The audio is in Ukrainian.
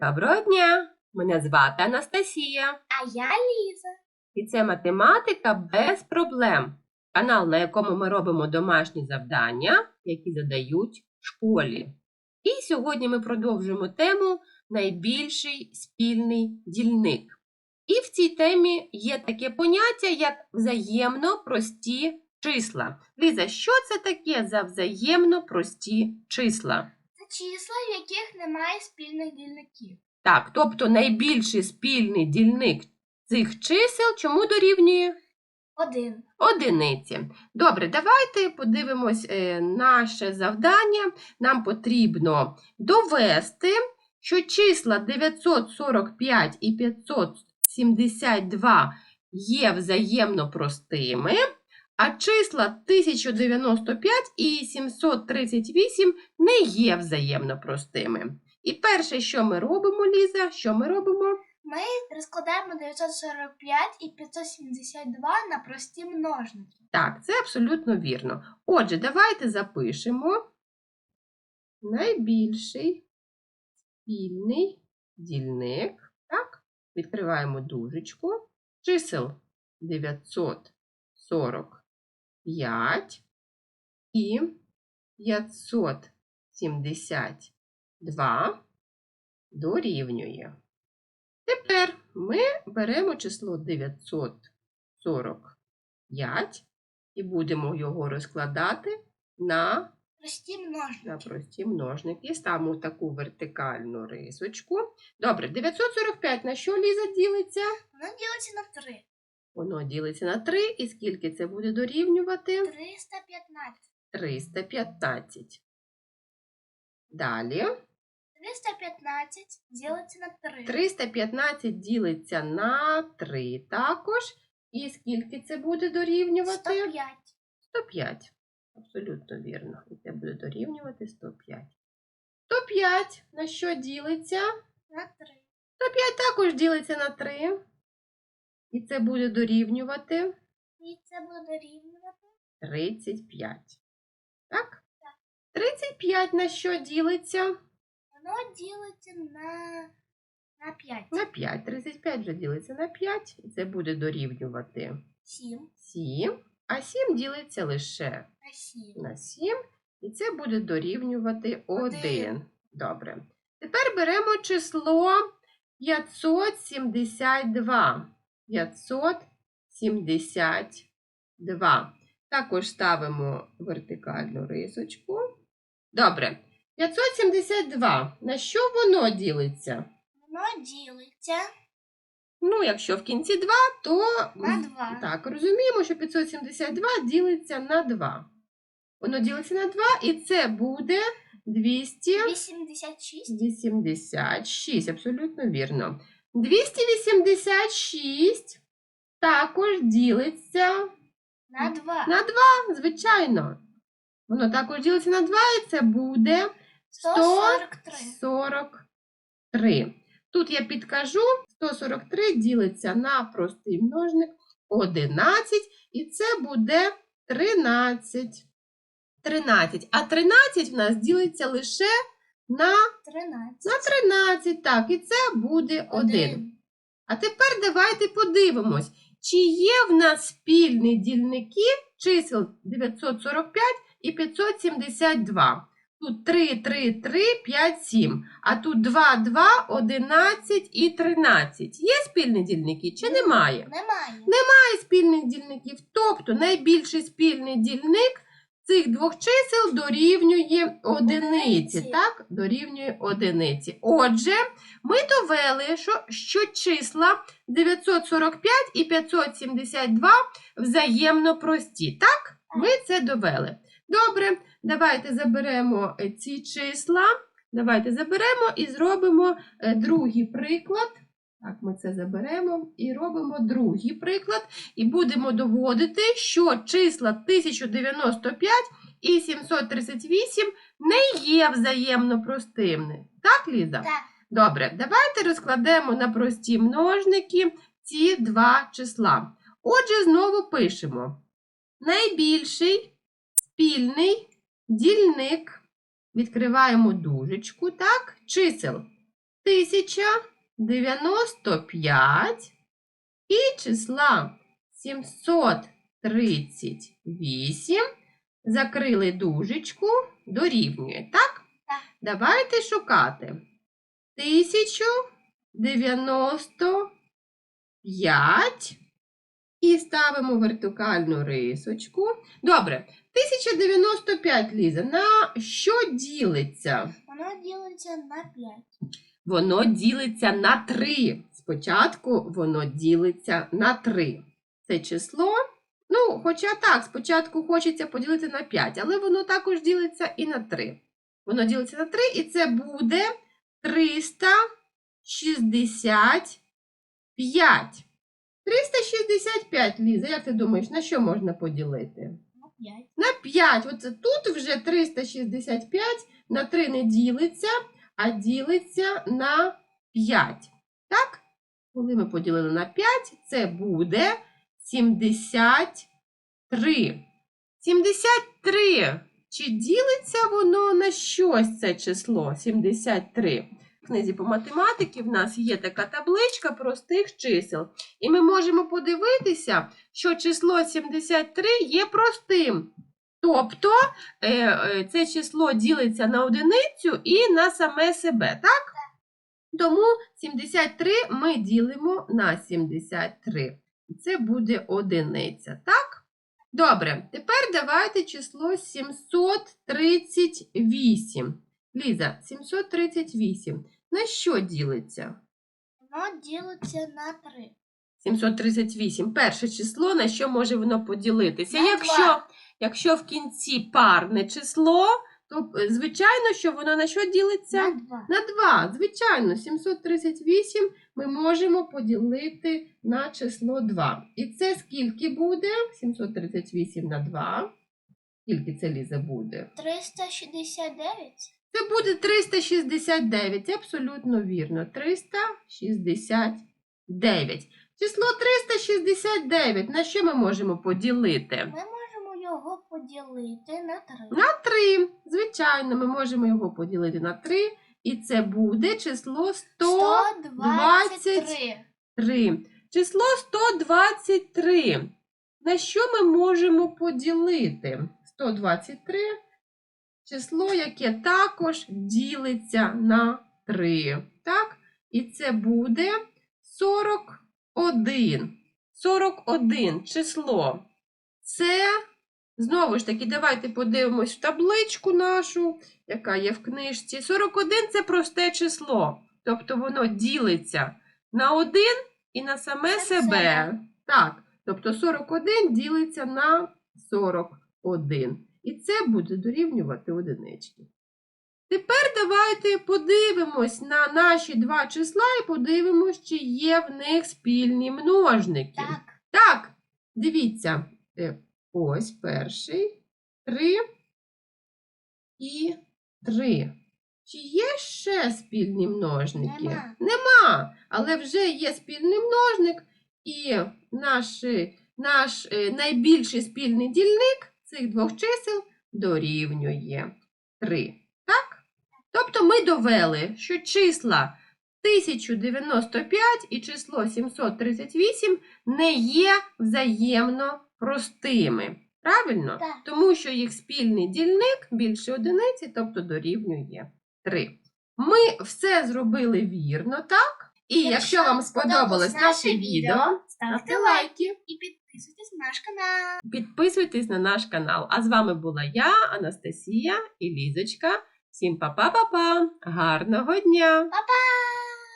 Доброго дня! Мене звати Анастасія. А я Ліза. І це математика без проблем. Канал, на якому ми робимо домашні завдання, які задають в школі. І сьогодні ми продовжуємо тему найбільший спільний дільник. І в цій темі є таке поняття, як взаємно прості числа. Ліза, що це таке за взаємно прості числа? Числа, в яких немає спільних дільників. Так, тобто найбільший спільний дільник цих чисел чому дорівнює? Один. Одиниці. Добре, давайте подивимось е, наше завдання. Нам потрібно довести, що числа 945 і 572 є взаємно простими, а числа 1095 і 738 не є взаємно простими. І перше, що ми робимо, Ліза, що ми робимо? Ми розкладаємо 945 і 572 на прості множники. Так, це абсолютно вірно. Отже, давайте запишемо найбільший спільний дільник. Так, відкриваємо дужечку. Чисел 945 і 572 дорівнює. Тепер ми беремо число 945 і будемо його розкладати на, Прості множники. на прості множники. Ставимо таку вертикальну рисочку. Добре, 945 на що Ліза ділиться? Воно ділиться на 3. Воно ділиться на 3. І скільки це буде дорівнювати? 315. 315. Далі. 315 ділиться на 3. 315 ділиться на 3 також. І скільки це буде дорівнювати? 105. 105. Абсолютно вірно. І це буде дорівнювати 105. 105 на що ділиться? На 3. 105 також ділиться на 3. Це буде дорівнювати І це буде дорівнювати 35. Так? 35 на що ділиться? Воно ділиться на, на 5. На 5. 35 вже ділиться на 5. І це буде дорівнювати 7 7. А 7 ділиться лише на 7. на 7, і це буде дорівнювати 1. Один. Добре. Тепер беремо число 572. 572. Також ставимо вертикальну рисочку. Добре. 572. На що воно ділиться? Воно ділиться Ну, якщо в кінці 2, то на 2. так, розуміємо, що 572 ділиться на 2. Воно ділиться на 2, і це буде 286. 86. Абсолютно вірно. 286 також ділиться На 2. на 2, звичайно. Воно також ділиться на 2, і це буде 143. 143. Тут я підкажу, 143 ділиться на простий множник 11, і це буде 13. 13. А 13 в нас ділиться лише на, 13. на 13. Так, і це буде 1. А тепер давайте подивимось, чи є в нас спільні дільники чисел 945 і 572. Тут 3, 3, 3, 5, 7. А тут 2, 2, 11 і 13. Є спільні дільники чи немає? Немає. Немає спільних дільників. Тобто найбільший спільний дільник цих двох чисел дорівнює одиниці. Так, дорівнює одиниці. Отже, ми довели, що, що числа 945 і 572 взаємно прості. Так, ми це довели. Добре, давайте заберемо е, ці числа. Давайте заберемо і зробимо е, другий приклад. Так, ми це заберемо і робимо другий приклад. І будемо доводити, що числа 1095 і 738 не є взаємно простими. Так, Ліза? Так. Добре, давайте розкладемо на прості множники ці два числа. Отже, знову пишемо. Найбільший спільний дільник. Відкриваємо дужечку, так, чисел 1095 і числа 738 закрили дужечку, дорівнює, так? Так. Давайте шукати. 1095 і ставимо вертикальну рисочку. Добре, 1095, Ліза, на що ділиться? Воно ділиться на 5. Воно ділиться на 3. Спочатку воно ділиться на 3. Це число, ну, хоча так, спочатку хочеться поділити на 5, але воно також ділиться і на 3. Воно ділиться на 3, і це буде 365. 365, Ліза, як ти думаєш, на що можна поділити? На 5. На 5. Оце тут вже 365 на 3 не ділиться, а ділиться на 5. Так? Коли ми поділили на 5, це буде 73. 73. Чи ділиться воно на щось це число 73? В книзі по математиці в нас є така табличка простих чисел. І ми можемо подивитися, що число 73 є простим. Тобто е, е, це число ділиться на одиницю і на саме себе, так? Тому 73 ми ділимо на 73. І Це буде одиниця, так? Добре, тепер давайте число 738. Ліза, 738. На що ділиться? Воно ділиться на 3. 738. Перше число, на що може воно поділитися? На якщо, два. Якщо в кінці парне число, то е, звичайно, що воно на що ділиться? На 2. На 2. Звичайно, 738 ми можемо поділити на число 2. І це скільки буде? 738 на 2. Скільки це Ліза буде? 369. Це буде 369. Абсолютно вірно. 369. Число 369. На що ми можемо поділити? Ми його поділити на 3. На 3. Звичайно, ми можемо його поділити на 3. І це буде число 100. 123. 3. Число 123. На що ми можемо поділити? 123 число, яке також ділиться на 3. Так? І це буде 41. 41 число. Це, знову ж таки, давайте подивимось в табличку нашу, яка є в книжці. 41 це просте число. Тобто воно ділиться на 1 і на саме Це себе. себе. Так, тобто 41 ділиться на 41. І це буде дорівнювати одинички. Тепер давайте подивимось на наші два числа і подивимось, чи є в них спільні множники. Так. Так, дивіться, е, ось перший, 3 і 3. Чи є ще спільні множники? Нема. Нема, але вже є спільний множник, і наш, наш е, найбільший спільний дільник цих двох чисел дорівнює 3. Так? Тобто ми довели, що числа 1095 і число 738 не є взаємно простими. Правильно? Так. Тому що їх спільний дільник більше одиниці, тобто дорівнює 3. Ми все зробили вірно, так? І якщо, вам сподобалось наше відео, ставте лайки, і підписуйтесь на наш канал. підписуйтесь на наш канал. А з вами була я, Анастасія і Лізочка. Всім па-па-па-па! Гарного дня! Па-па!